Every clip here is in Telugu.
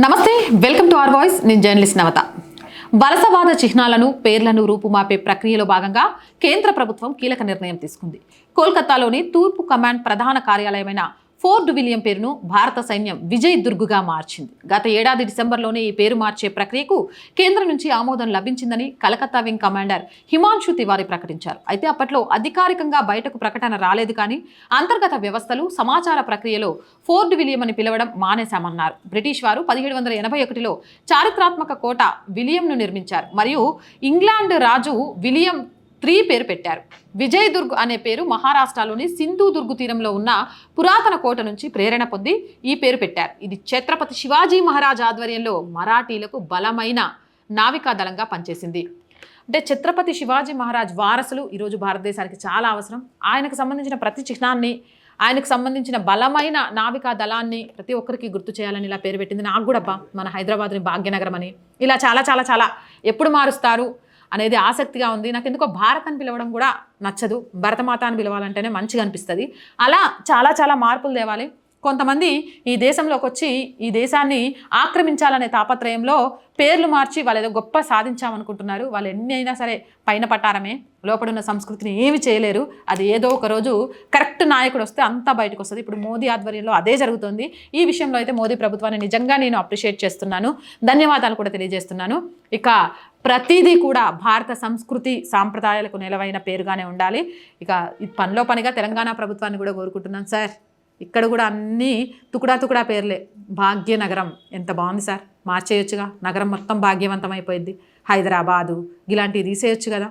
నమస్తే వెల్కమ్ టు ఆర్ వాయిస్. నేను జర్నలిస్ట్ నవత. వలసవాద చిహ్నాలను పేర్లను రూపుమాపే ప్రక్రియలో భాగంగా కేంద్ర ప్రభుత్వం కీలక నిర్ణయం తీసుకుంది. కోల్కతాలోని తూర్పు కమాండ్ ప్రధాన కార్యాలయమైన ఫోర్డ్ విలియం పేరును భారత సైన్యం విజయ్ దుర్గుగా మార్చింది. గత ఏడాది డిసెంబర్లోనే ఈ పేరు మార్చే ప్రక్రియకు కేంద్రం నుంచి ఆమోదం లభించిందని కలకత్తా వింగ్ కమాండర్ హిమాంశు తివారీ ప్రకటించారు. అయితే అప్పట్లో అధికారికంగా బయటకు ప్రకటన రాలేదు కానీ అంతర్గత వ్యవస్థలు సమాచార ప్రక్రియలో ఫోర్డ్ విలియం అని పిలవడం మానేశామన్నారు. బ్రిటిష్ వారు పదిహేడు వందల ఎనభై ఒకటిలో చారిత్రాత్మక కోట విలియంను నిర్మించారు. మరియు ఇంగ్లాండ్ రాజు విలియం త్రీ పేరు పెట్టారు. విజయ్ దుర్గ్ అనే పేరు మహారాష్ట్రలోని సింధు దుర్గు తీరంలో ఉన్న పురాతన కోట నుంచి ప్రేరణ పొంది ఈ పేరు పెట్టారు. ఇది ఛత్రపతి శివాజీ మహారాజ్ ఆధ్వర్యంలో మరాఠీలకు బలమైన నావికా దళంగా పనిచేసింది. అంటే ఛత్రపతి శివాజీ మహారాజ్ వారసులు ఈరోజు భారతదేశానికి చాలా అవసరం. ఆయనకు సంబంధించిన ప్రతి చిహ్నాన్ని ఆయనకు సంబంధించిన బలమైన నావికా దళాన్ని ప్రతి ఒక్కరికి గుర్తు చేయాలని ఇలా పేరు పెట్టింది. నాకు కూడా అబ్బా మన హైదరాబాద్ని భాగ్యనగరం అని. ఇలా చాలా చాలా చాలా ఎప్పుడు మారుస్తారు? అనేది ఆసక్తిగా ఉంది. నాకు ఎందుకో భారత్ అని పిలవడం కూడా నచ్చదు. భరతమాత అని పిలవాలంటేనే మంచిగా అనిపిస్తుంది. అలా చాలా చాలా మార్పులు తేవాలి. కొంతమంది ఈ దేశంలోకి వచ్చి ఈ దేశాన్ని ఆక్రమించాలనే తాపత్రయంలో పేర్లు మార్చి వాళ్ళు ఏదో గొప్ప సాధించామనుకుంటున్నారు. వాళ్ళు ఎన్ని అయినా సరే పైన పట్టారమే లోపడున్న సంస్కృతిని ఏమి చేయలేరు. అది ఏదో ఒక రోజు కరెక్ట్ నాయకుడు వస్తే అంతా బయటకు వస్తుంది. ఇప్పుడు మోదీ ఆధ్వర్యంలో అదే జరుగుతుంది. ఈ విషయంలో అయితే మోదీ ప్రభుత్వాన్ని నిజంగా నేను అప్రిషియేట్ చేస్తున్నాను. ధన్యవాదాలు కూడా తెలియజేస్తున్నాను. ఇక ప్రతిదీ కూడా భారత సంస్కృతి సాంప్రదాయాలకు నిలవైన పేరుగానే ఉండాలి. ఇక ఈ పనిలో పనిగా తెలంగాణ ప్రభుత్వాన్ని కూడా కోరుకుంటున్నాను సార్. ఇక్కడ కూడా అన్నీ తుకుడా తుకుడా పేర్లే. భాగ్యనగరం ఎంత బాగుంది సార్. మార్చేయొచ్చుగా. నగరం మొత్తం భాగ్యవంతం అయిపోయింది. హైదరాబాదు ఇలాంటివి తీసేయొచ్చు కదా.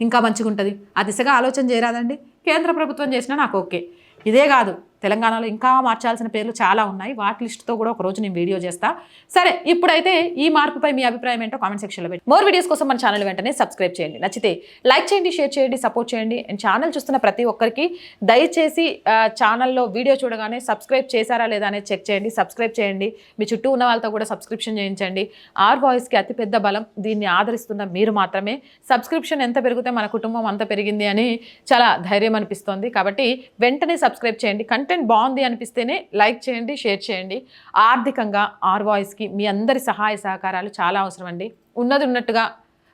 ఇంకా మంచిగా ఉంటుంది ఆ దిశగా ఆలోచన చేయరాదండి. కేంద్ర ప్రభుత్వం చేసినా నాకు ఓకే. ఇదే కాదు. తెలంగాణలో ఇంకా మార్చాల్సిన పేర్లు చాలా ఉన్నాయి. వాటి లిస్ట్తో కూడా ఒక రోజు నేను వీడియో చేస్తా. సరే ఇప్పుడైతే ఈ మార్పుపై మీ అభిప్రాయం ఏంటో కామెంట్ సెక్షన్లో పెట్టి మోర్ వీడియోస్ కోసం మన ఛానల్ వెంటనే సబ్స్క్రైబ్ చేయండి. నచ్చితే లైక్ చేయండి షేర్ చేయండి సపోర్ట్ చేయండి. అండ్ ఛానల్ చూస్తున్న ప్రతి ఒక్కరికి దయచేసి ఛానల్లో వీడియో చూడగానే సబ్స్క్రైబ్ చేశారా లేదా అనేది చెక్ చేయండి సబ్స్క్రైబ్ చేయండి. మీ చుట్టూ ఉన్న వాళ్ళతో కూడా సబ్స్క్రిప్షన్ చేయించండి. ఆర్ వాయిస్కి అతిపెద్ద బలం దీన్ని ఆదరిస్తున్న మీరు మాత్రమే. సబ్స్క్రిప్షన్ ఎంత పెరిగితే మన కుటుంబం అంత పెరిగింది అని చాలా ధైర్యం అనిపిస్తోంది. కాబట్టి వెంటనే సబ్స్క్రైబ్ చేయండి. కంటెంట్ బాగుంది అనిపిస్తేనే లైక్ చేయండి షేర్ చేయండి. ఆర్థికంగా ఆర్ వాయిస్కి మీ అందరి సహాయ సహకారాలు చాలా అవసరం అండి ఉన్నది ఉన్నట్టుగా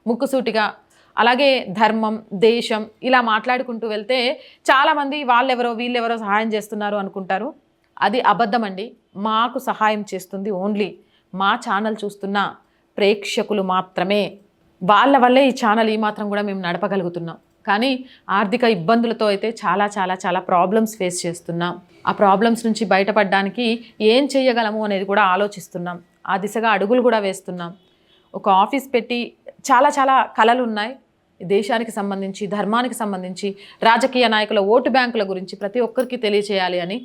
ముక్కుసూటిగా అలాగే ధర్మం దేశం ఇలా మాట్లాడుకుంటూ వెళ్తే చాలామంది వాళ్ళెవరో వీళ్ళెవరో సహాయం చేస్తున్నారు అనుకుంటారు. అది అబద్ధం అండి మాకు సహాయం చేస్తుంది ఓన్లీ మా ఛానల్ చూస్తున్న ప్రేక్షకులు మాత్రమే. వాళ్ళ వల్లే ఈ ఛానల్ ఈ మాత్రం కూడా మేము నడపగలుగుతున్నాం. కానీ ఆర్థిక ఇబ్బందులతో అయితే చాలా చాలా చాలా ప్రాబ్లమ్స్ ఫేస్ చేస్తున్నాం. ఆ ప్రాబ్లమ్స్ నుంచి బయటపడడానికి ఏం చేయగలము అనేది కూడా ఆలోచిస్తున్నాం. ఆ దిశగా అడుగులు కూడా వేస్తున్నాం. ఒక ఆఫీస్ పెట్టి చాలా చాలా కళలు ఉన్నాయి. దేశానికి సంబంధించి ధర్మానికి సంబంధించి రాజకీయ నాయకుల ఓటు బ్యాంకుల గురించి ప్రతి ఒక్కరికి తెలియచేయాలి అని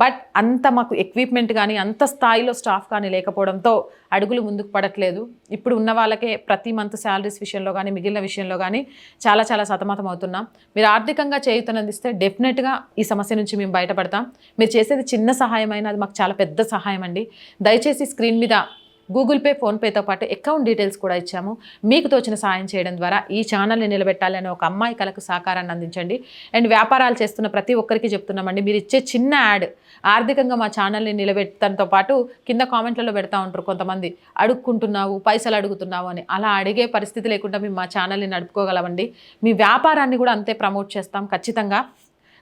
బట్ అంత మాకు ఎక్విప్మెంట్ కానీ అంత స్థాయిలో స్టాఫ్ కానీ లేకపోవడంతో అడుగులు ముందుకు పడట్లేదు. ఇప్పుడు ఉన్న వాళ్ళకే ప్రతి మంత్ శాలరీస్ విషయంలో కానీ మిగిలిన విషయంలో కానీ చాలా చాలా సతమతం అవుతున్నాం. మీరు ఆర్థికంగా చేయుతనందిస్తే డెఫినెట్గా ఈ సమస్య నుంచి మేము బయటపడతాం. మీరు చేసేది చిన్న సహాయమైనా అది మాకు చాలా పెద్ద సహాయం అండి దయచేసి స్క్రీన్ మీద గూగుల్ పే ఫోన్పేతో పాటు అకౌంట్ డీటెయిల్స్ కూడా ఇచ్చాము. మీకు తోచిన సాయం చేయడం ద్వారా ఈ ఛానల్ని నిలబెట్టాలని ఒక అమ్మాయి కలకు సహకారాన్ని అందించండి. అండ్ వ్యాపారాలు చేస్తున్న ప్రతి ఒక్కరికి చెప్తున్నామండి మీరు ఇచ్చే చిన్న యాడ్ ఆర్థికంగా మా ఛానల్ని నిలబెట్టడంతో పాటు కింద కామెంట్లలో పెడతా ఉంటారు కొంతమంది. అడుక్కుంటున్నావు పైసలు అడుగుతున్నావు అని. అలా అడిగే పరిస్థితి లేకుండా మేము మా ఛానల్ని నడుపుకోగలమండి. మీ వ్యాపారాన్ని కూడా అంతే ప్రమోట్ చేస్తాం ఖచ్చితంగా.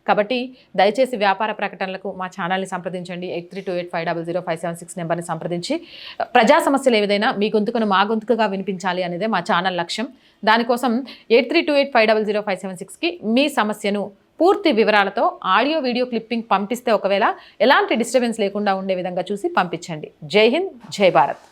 కాబట్టి దయచేసి వ్యాపార ప్రకటనలకు మా ఛానల్ని సంప్రదించండి. Eight three two eight five double zero five seven six నెంబర్ని సంప్రదించి. ప్రజా సమస్యలు ఏదైనా మీ గొంతుకును మా గొంతుకుగా వినిపించాలి అనేదే మా ఛానల్ లక్ష్యం. దానికోసం eight three two eight five double zero five seven సిక్స్కి మీ సమస్యను పూర్తి వివరాలతో ఆడియో వీడియో క్లిప్పింగ్ పంపిస్తే ఒకవేళ ఎలాంటి డిస్టర్బెన్స్ లేకుండా ఉండే విధంగా చూసి పంపించండి. జై హింద్ జై భారత్.